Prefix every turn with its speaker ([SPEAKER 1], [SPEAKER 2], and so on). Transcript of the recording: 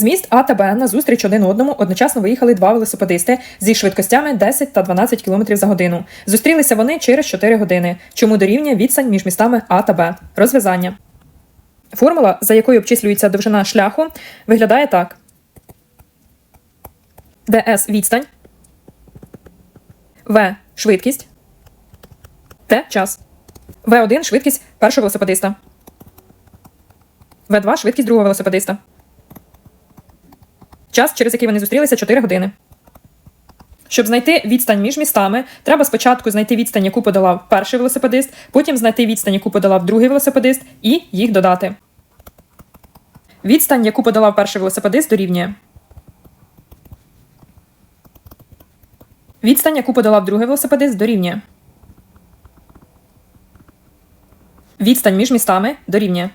[SPEAKER 1] З міст А та Б на зустріч один одному одночасно виїхали два велосипедисти зі швидкостями 10 та 12 км за годину. Зустрілися вони через 4 години, чому дорівнює відстань між містами А та Б. Розв'язання. Формула, за якою обчислюється довжина шляху, виглядає так: ds відстань, В швидкість, Т час. В1 швидкість першого велосипедиста. В2 швидкість другого велосипедиста. Час, через який вони зустрілися 4 години. Щоб знайти відстань між містами, треба спочатку знайти відстань, яку подолав перший велосипедист, потім знайти відстань, яку подолав другий велосипедист, і їх додати. Відстань, яку подолав перший велосипедист, дорівнює. Відстань, яку подолав другий велосипедист, дорівнює. Відстань між містами дорівнює.